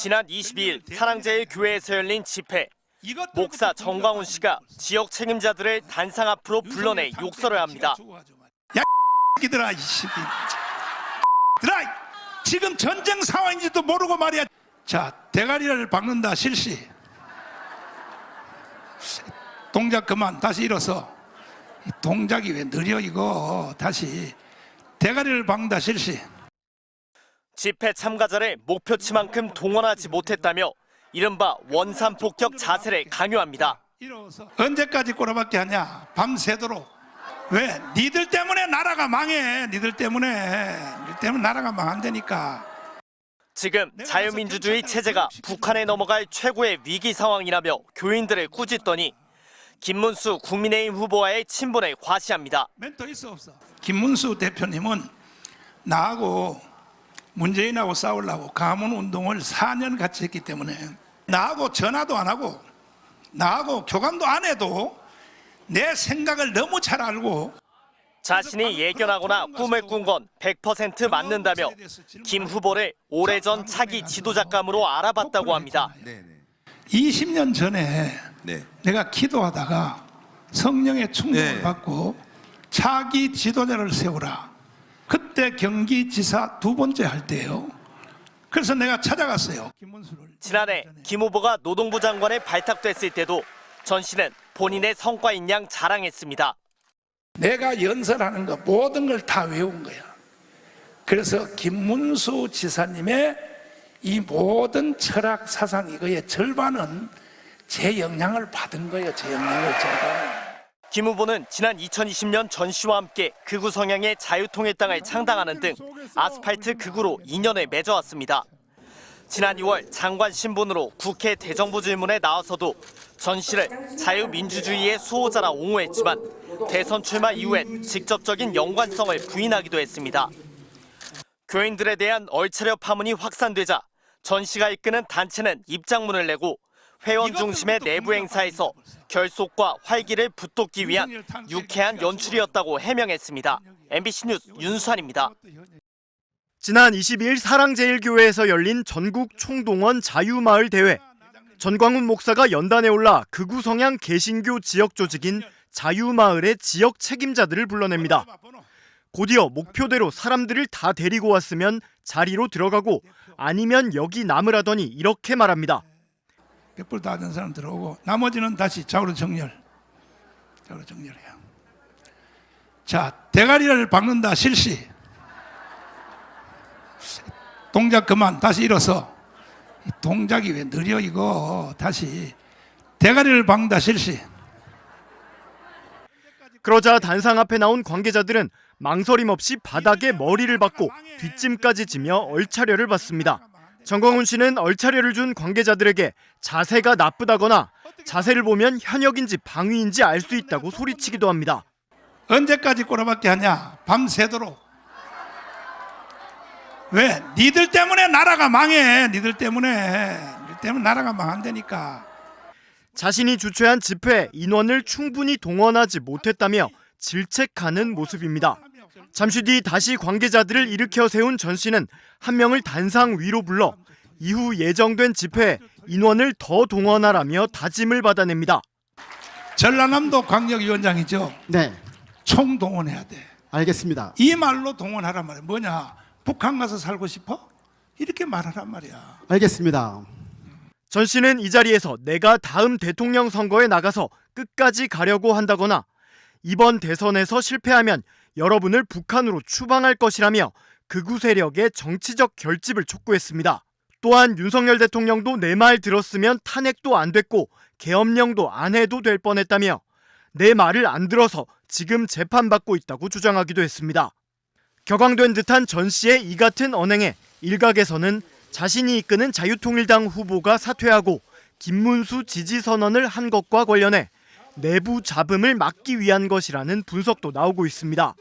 지난 22일 사랑제일 교회에서 열린 집회. 목사 정광훈 씨가 지역 책임자들을 단상 앞으로 불러내 욕설을 합니다. 야 끼들아 이 새끼 들아 지금 전쟁 상황인지도 모르고 말이야. 자 대가리를 박는다 실시. 동작 그만 다시 일어서. 이 동작이 왜 느려 이거? 다시. 대가리를 박는다 실시 집회 참가자를 목표치만큼 동원하지 못했다며 이른바 원산 폭격 자세를 강요합니다. 언제까지 꼬라박기 하냐? 밤새도록. 왜? 니들 때문에 나라가 망해. 니들 때문에. 니들 때문에 나라가 망한다니까. 지금 자유민주주의 체제가 북한에 넘어갈 최고의 위기 상황이라며 교인들을 꾸짖더니 김문수 국민의힘 후보와의 친분을 과시합니다. 멘토 있어 없어? 김문수 대표님은 나하고 문재인하고 싸우려고 가문 운동을 4년 같이 했기 때문에 나하고 전화도 안 하고 나하고 교감도 안 해도 내 생각을 너무 잘 알고 자신이 예견하거나 꿈을 꾼 건 100% 맞는다며 김 후보를 오래전 차기 지도자감으로 알아봤다고 합니다. 네, 네. 20년 전에 네. 내가 기도하다가 성령의 충동을 네. 받고 차기 지도자를 세우라. 그때 경기지사 두 번째 할 때요. 그래서 내가 찾아갔어요. 지난해 김 후보가 노동부 장관에 발탁됐을 때도 전 씨는 본인의 성과인 양 자랑했습니다. 내가 연설하는 거 모든 걸 다 외운 거야. 그래서 김문수 지사님의 이 모든 철학 사상 이거의 절반은 제 영향을 받은 거예요. 제 영향을 절반은. 김 후보는 지난 2020년 전 씨와 함께 극우 성향의 자유통일당을 창당하는 등 아스팔트 극우로 인연을 맺어왔습니다. 지난 2월 장관 신분으로 국회 대정부 질문에 나와서도 전 씨를 자유민주주의의 수호자라 옹호했지만 대선 출마 이후엔 직접적인 연관성을 부인하기도 했습니다. 교인들에 대한 얼차려 파문이 확산되자 전 씨가 이끄는 단체는 입장문을 내고 회원 중심의 내부 행사에서 결속과 활기를 붙돋기 위한 유쾌한 연출이었다고 해명했습니다. MBC 뉴스 윤수환입니다. 지난 22일 사랑제일교회에서 열린 전국 총동원 자유마을 대회. 전광훈 목사가 연단에 올라 극우 성향 개신교 지역 조직인 자유마을의 지역 책임자들을 불러냅니다. 곧이어 목표대로 사람들을 다 데리고 왔으면 자리로 들어가고 아니면 여기 남으라더니 이렇게 말합니다. 백불 다된 사람 들어오고 나머지는 다시 좌우로 정렬. 좌우로 정렬해요. 자, 대가리를 박는다 실시. 동작 그만 다시 일어서. 이 동작이 왜 느려 이거 다시 대가리를 박는다 실시. 그러자 단상 앞에 나온 관계자들은 망설임 없이 바닥에 머리를 박고 뒷짐까지 지며 얼차려를 받습니다. 정광훈 씨는 얼차려를 준 관계자들에게 자세가 나쁘다거나 자세를 보면 현역인지 방위인지 알 수 있다고 소리치기도 합니다. 언제까지 꼬라박기 하냐? 밤새도록. 왜? 니들 때문에 나라가 망해. 니들 때문에. 니들 때문에 나라가 망한다니까. 자신이 주최한 집회 인원을 충분히 동원하지 못했다며 질책하는 모습입니다. 잠시 뒤 다시 관계자들을 일으켜 세운 전 씨는 한 명을 단상 위로 불러 이후 예정된 집회에 인원을 더 동원하라며 다짐을 받아냅니다. 전라남도 광역위원장이죠. 네, 총동원해야 돼. 알겠습니다. 이 말로 동원하란 말이야. 뭐냐? 북한 가서 살고 싶어? 이렇게 말하란 말이야. 알겠습니다. 전 씨는 이 자리에서 내가 다음 대통령 선거에 나가서 끝까지 가려고 한다거나 이번 대선에서 실패하면 여러분을 북한으로 추방할 것이라며 극우 세력의 정치적 결집을 촉구했습니다. 또한 윤석열 대통령도 내 말 들었으면 탄핵도 안 됐고 계엄령도 안 해도 될 뻔했다며 내 말을 안 들어서 지금 재판받고 있다고 주장하기도 했습니다. 격앙된 듯한 전 씨의 이 같은 언행에 일각에서는 자신이 이끄는 자유통일당 후보가 사퇴하고 김문수 지지 선언을 한 것과 관련해 내부 잡음을 막기 위한 것이라는 분석도 나오고 있습니다.